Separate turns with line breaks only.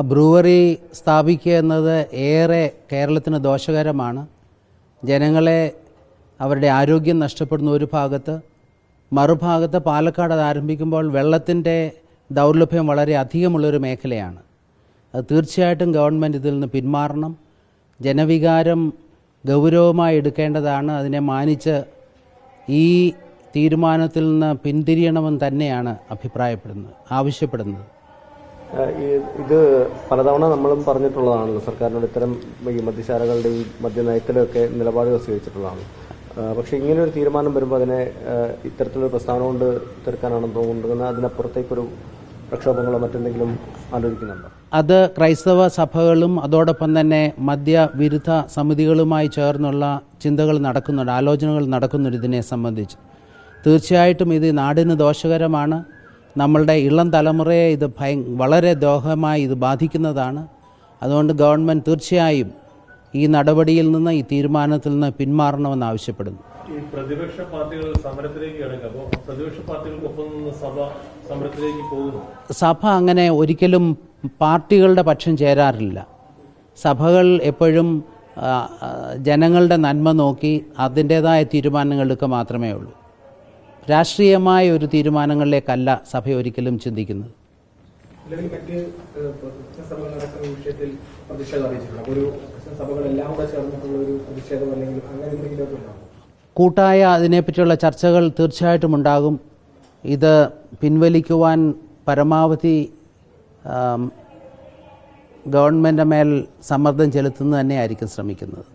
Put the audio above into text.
Brewery സ്ഥാപിക്കുക എന്നത് ഏറെ കേരളത്തിന് ദോഷകരമാണ്. ജനങ്ങളെ അവരുടെ ആരോഗ്യം നഷ്ടപ്പെടുന്ന ഒരു ഭാഗത്ത് മറുഭാഗത്ത് പാലക്കാട് അത് ആരംഭിക്കുമ്പോൾ വെള്ളത്തിന്റെ ദൗർലഭ്യം വളരെ അധികമുള്ളൊരു മേഖലയാണ്. അത് തീർച്ചയായിട്ടും ഗവൺമെന്റ് ഇതിൽ നിന്ന് പിന്മാറണം. ജനവികാരം ഗൗരവമായി എടുക്കേണ്ടതാണ്. അതിനെ മാനിച്ച് ഈ തീരുമാനത്തിൽ നിന്ന് പിന്തിരിയണമെന്ന് തന്നെയാണ് അഭിപ്രായപ്പെടുന്നത് ആവശ്യപ്പെടുന്നത്.
ഇത് പലതവണ നമ്മളും പറഞ്ഞിട്ടുള്ളതാണല്ലോ. സർക്കാരിനോട് ഇത്തരം ഈ മദ്യശാലകളുടെ ഈ മദ്യനയത്തിലൊക്കെ നിലപാടുകൾ സ്വീകരിച്ചിട്ടുള്ളതാണ്. പക്ഷേ ഇങ്ങനെ ഒരു തീരുമാനം വരുമ്പോൾ അതിനെ ഇത്തരത്തിലൊരു പ്രസ്താവന കൊണ്ട് തീർക്കാനാണെന്ന് തോന്നുന്നത് അതിനപ്പുറത്തേക്കൊരു പ്രക്ഷോഭങ്ങളോ മറ്റെന്തെങ്കിലും ആലോചിക്കുന്നുണ്ടോ?
അത് ക്രൈസ്തവ സഭകളും അതോടൊപ്പം തന്നെ മദ്യവിരുദ്ധ സമിതികളുമായി ചേർന്നുള്ള ചിന്തകൾ നടക്കുന്നുണ്ട് ആലോചനകൾ നടക്കുന്നുണ്ട് ഇതിനെ സംബന്ധിച്ച്. തീർച്ചയായിട്ടും ഇത് നാടിന് ദോഷകരമാണ്. നമ്മളുടെ ഇളം തലമുറയെ ഇത് ഭയ വളരെ ദോഹമായി ഇത് ബാധിക്കുന്നതാണ്. അതുകൊണ്ട് ഗവൺമെന്റ് തീർച്ചയായും ഈ നടപടിയിൽ നിന്ന് ഈ തീരുമാനത്തിൽ നിന്ന് പിന്മാറണമെന്ന് ആവശ്യപ്പെടുന്നു.
ഈ പ്രതിപക്ഷ പാർട്ടികൾ സമരത്തിലേക്ക് അപ്പോൾ പ്രതിപക്ഷ പാർട്ടികൾക്കൊപ്പം സഭ സമരത്തിലേക്ക് പോകുന്നു.
സഭ അങ്ങനെ ഒരിക്കലും പാർട്ടികളുടെ പക്ഷം ചേരാറില്ല. സഭകൾ എപ്പോഴും ജനങ്ങളുടെ നന്മ നോക്കി അതിന്റേതായ തീരുമാനങ്ങൾ എടുക്കുക മാത്രമേ ഉള്ളൂ. രാഷ്ട്രീയമായ ഒരു തീരുമാനങ്ങളിലേക്കല്ല സഭ ഒരിക്കലും ചിന്തിക്കുന്നത്. കൂട്ടായ അതിനെപ്പറ്റിയുള്ള ചർച്ചകൾ തീർച്ചയായിട്ടും ഉണ്ടാകും. ഇത് പിൻവലിക്കുവാൻ പരമാവധി ഗവൺമെന്റ് മേൽ സമ്മർദ്ദം ചെലുത്തുന്നത് തന്നെയായിരിക്കും ശ്രമിക്കുന്നത്.